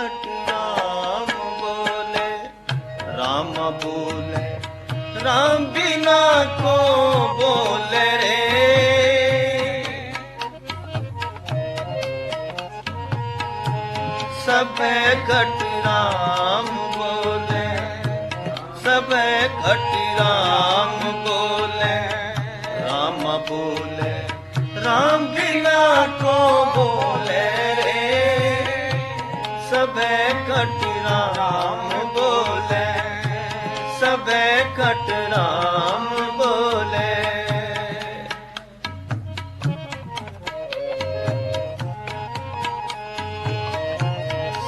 ਘਟ ਨਾਮ ਬੋਲੇ ਰਾਮ ਬੋਲੇ ਰਾਮ ਬਿਨਾ ਕੋ ਬੋਲੇ ਸਭੇ ਘਟ ਰਾਮ ਬੋਲੇ ਸਭੇ ਘਟ ਸਭੈ ਘਟ ਰਾਮ ਬੋਲੇ ਸਭੈ ਘਟ ਰਾਮ ਬੋਲੇ।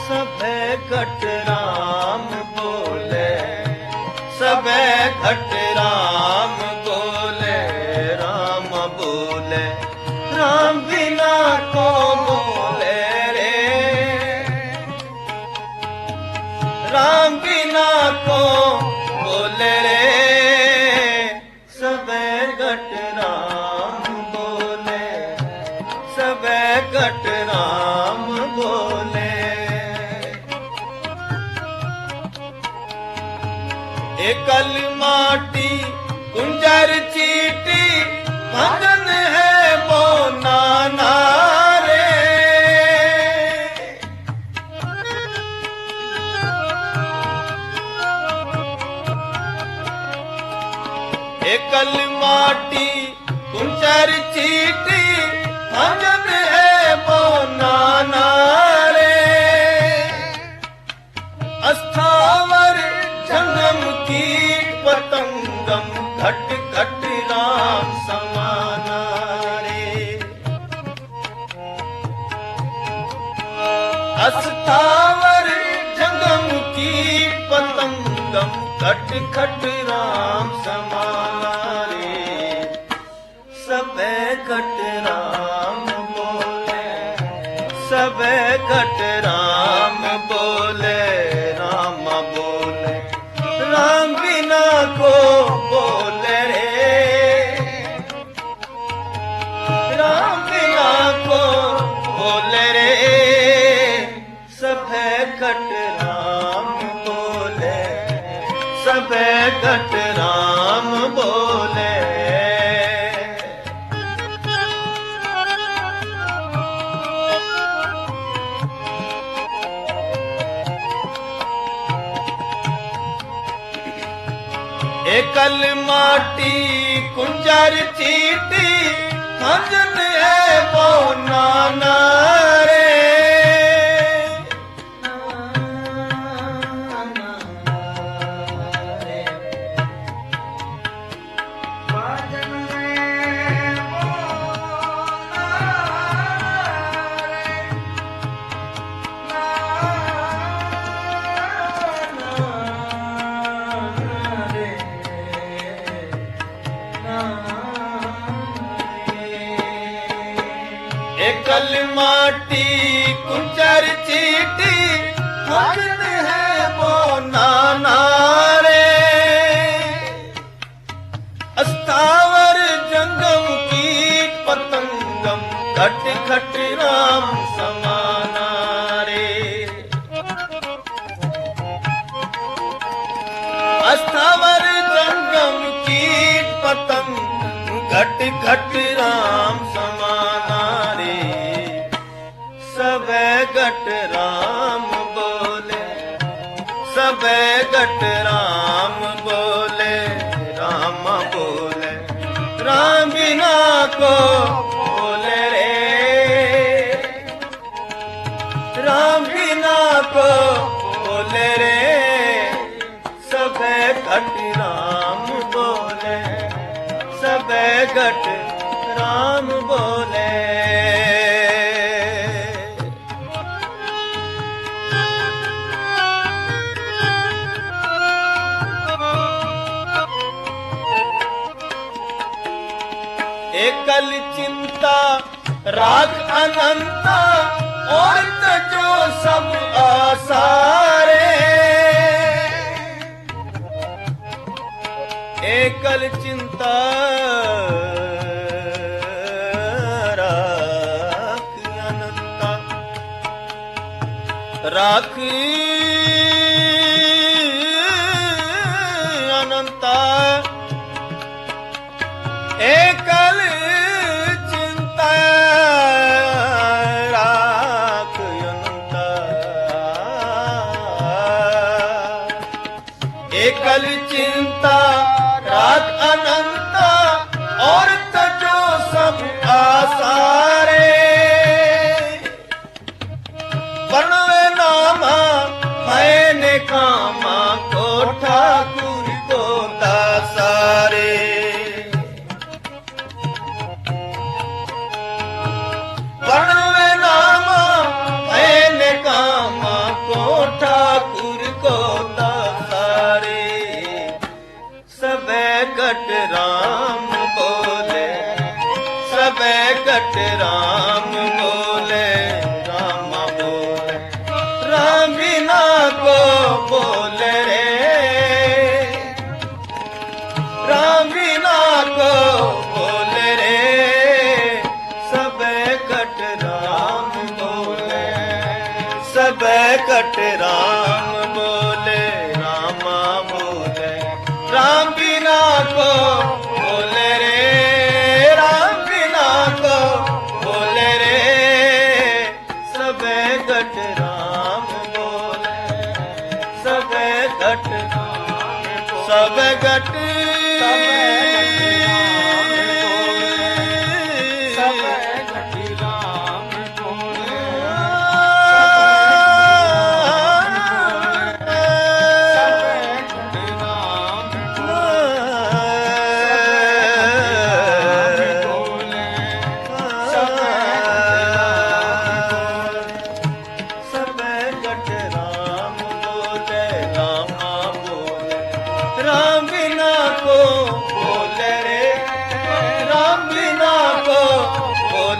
ਸਭੈ ਘਟ ਰਾਮ ਇਕਲ ਮਾਟੀ ਕੁੰਜਰ ਚੀਟੀ ਭਜਨ ਅਸਥਾਵਰ ਜੰਗਮ ਕੀ ਪਤੰਗਮ ਘਟ ਖਟ ਰਾਮ ਸਮਾਨਾਰੇ ਸਭੈ ਘਟ ਰਾਮ ਬੋਲੇ ਸਭੈ ਘਟ ਇਕਲ ਮਾਟੀ ਕੁੰਜਰ ਚੀਟੀ ਖੰਜਨ ਇਕਲ ਮਾਟੀ ਕੁੰਚਰ ਚੀਟੀ ਖੰਜਨ ਹੈ ਬੋ ਨਾਨਾਰੇ ਅਸਥਾਵਰ ਜੰਗਮ ਕੀਟ ਪਤੰਗਮ ਘਟ ਘਟ ਰਾਮ ਸਮਾਨਾਰੇ ਅਸਥਾਵਰ ਜੰਗਮ ਕੀਟ ਪਤੰਗ ਘਟ ਘਟ ਰਾਮ ਸਮਾਨਾਰੇ ਰਾਮ ਬਿਨਾ ਕੋ ਬੋਲੇ ਰੇ ਰਾਮ ਬਿਨਾ ਕੋ ਬੋਲੇ ਰੇ ਸਭੈ ਘਟ ਰਾਮ ਬੋਲੇ, ਸਭੈ ਘਟ ਰਾਮ एकल चिंता राग अनंता और जो सब आसारे एकल चिंता राख अनंता राख जट राम ਸਭ ਗਟ ਸਭ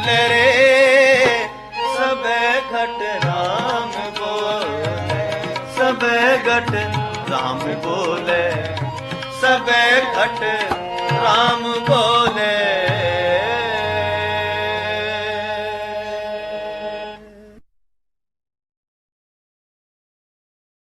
ਬੋਲਰੇ ਸਭੇ ਰਾਮ ਬੋਲੇ ਸਭੇ ਘਟ ਰਾਮ ਬੋਲੇ ਸਭੇ ਘਟ ਰਾਮ ਬੋਲੇ